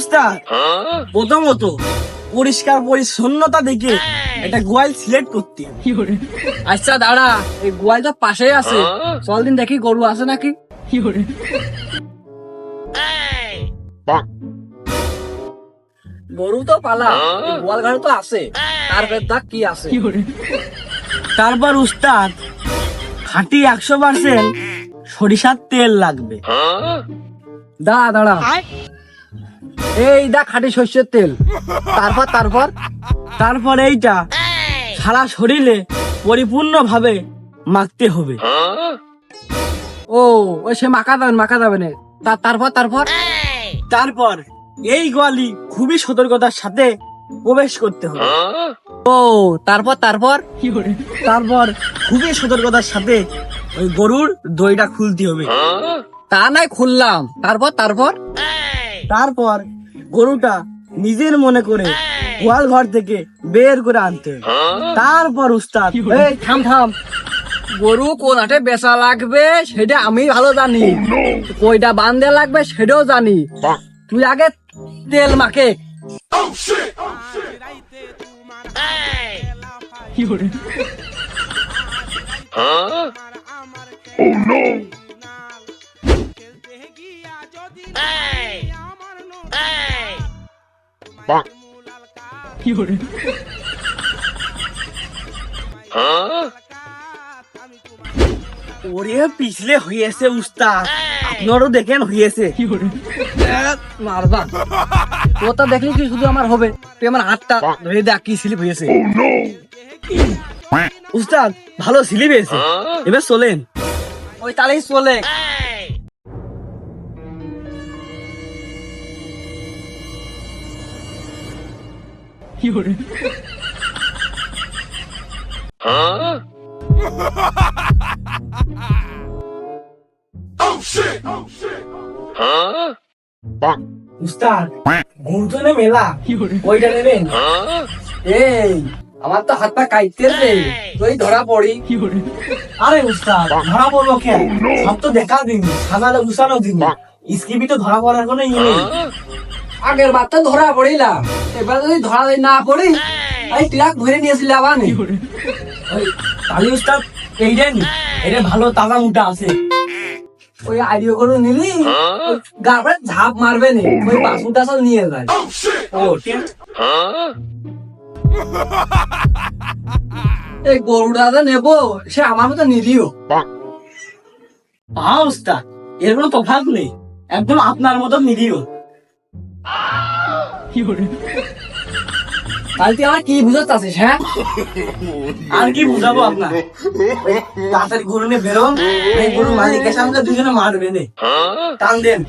উস্তাদ। প্রথমত, পরিষ্কার পরিচ্ছন্নতা দেখে গোয়াল সিলেক্ট করতে। আচ্ছা দাঁড়া, এই গোয়ালটা পাশেই আছে। চল দিন দেখি গরু আছে নাকি। গরু তো পালা গোয়াল ঘরে তো আছে। তার দাগ কি আছে। তারপর উস্তাদ, খাঁটি একশো পার্সেন্ট সরিষার তেল লাগবে। দাঁড়া দাঁড়া। এই দা খাঁটি সর্ষের তেল। তারপর তারপর তারপর এইটা। সারা শরীরে পরিপূর্ণ ভাবে মাখতে হবে। ও সে মাখা যাবেন মাখা যাবে না। তারপর তারপর? তারপর এই গোয়ালি খুবই সতর্কতার সাথে প্রবেশ করতে হবে। ও, তারপর তারপর? তারপর খুবই সতর্কতার সাথে ওই গরুর দইটা খুলতে হবে। তা নাই খুললাম। তারপর তারপর? তারপর গরুটা নিজের মনে করে গোয়াল ঘর থেকে বের করে আনতে তারপর উস্তাদ এই থাম থাম। গরু কোন হাটে বেচা লাগবে সেটা আমি ভালো জানি। কইটা বান্ধে লাগবে সেটাও জানি। তুই আগে তেল মাখে। ওরে পিছলে হয়েছে উস্তাদ। আপনারও দেখেন হয়েছে মারবা। তোরটা দেখলি কি শুধু আমার হবে? তুই আমার হাতটা ধরে দেখ কি স্লিপ হয়েছে। উস্তাদ ভালো সিলি পেয়েছে এবার চলেন। ওই তালেই চলে। উস্তাদ গরু তো নে মেলা ওইটা নেবেন? এই আমার তো হাত পা কাইতে রে তুই ধরা পড়ি। আরে উস্তাদ ধরা পড়ল কেন? সব তো দেখা দিন সাজানো গুছানো দিন। স্কিপি তো ধরা পড়ার কোনো ইয়ে নেই। আগের বার তো ধরা পড়িলাম এবার যদি ধরা না পড়ি এই। ট্রাক ধরে নিয়েছিল আবার উস্তাদ এইটাই নি এটা ভালো তাজা মুটা আছে। ওই আইডিও করে নিলি গাড়ে ঝাপ মারবে নি ওই বাসুটা সব নিয়ে যায়। ও ঠিক এই গরুটা নেব সে আমার মতো নিলিও হ্যাঁ উস্তাদ এর কোনো তফাৎ নেই। একদম আপনার মতো নিরীহ তাহলে আমার কি বুঝতে আছিস হ্যাঁ? আর কি বুঝাবো আপনার? তাড়াতাড়ি গরু নিয়ে বেরোন এই গরু মালিকের সামনে দুজনে মারবে নে টান দেন।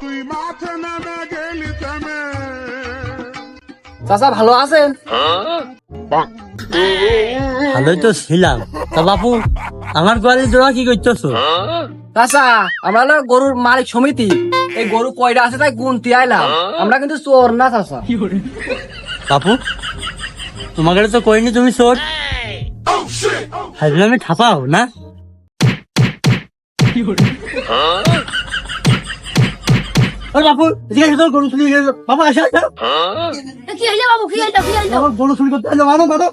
তুই মাঠে নেমে গেলি থেমে চাচা ভালো আছেন? ভালোই তো ছিলাম। তা বাপু আমার গোয়ালি জোড়া কি করতেছো? চাচা আমরা না গরুর মালিক সমিতি। এই গরু কয়টা আছে তাই গুনতি আইলাম। আমরা কিন্তু চোর না চাচা। বাপু তোমাকে তো কইনি তুমি চোর। হাজলামে ঠাপাও না? বাপু গরু চুরি বাবা আসা কি হইল বাবু কি হইল কি হইল? গরু চুরি করতে মানো মানো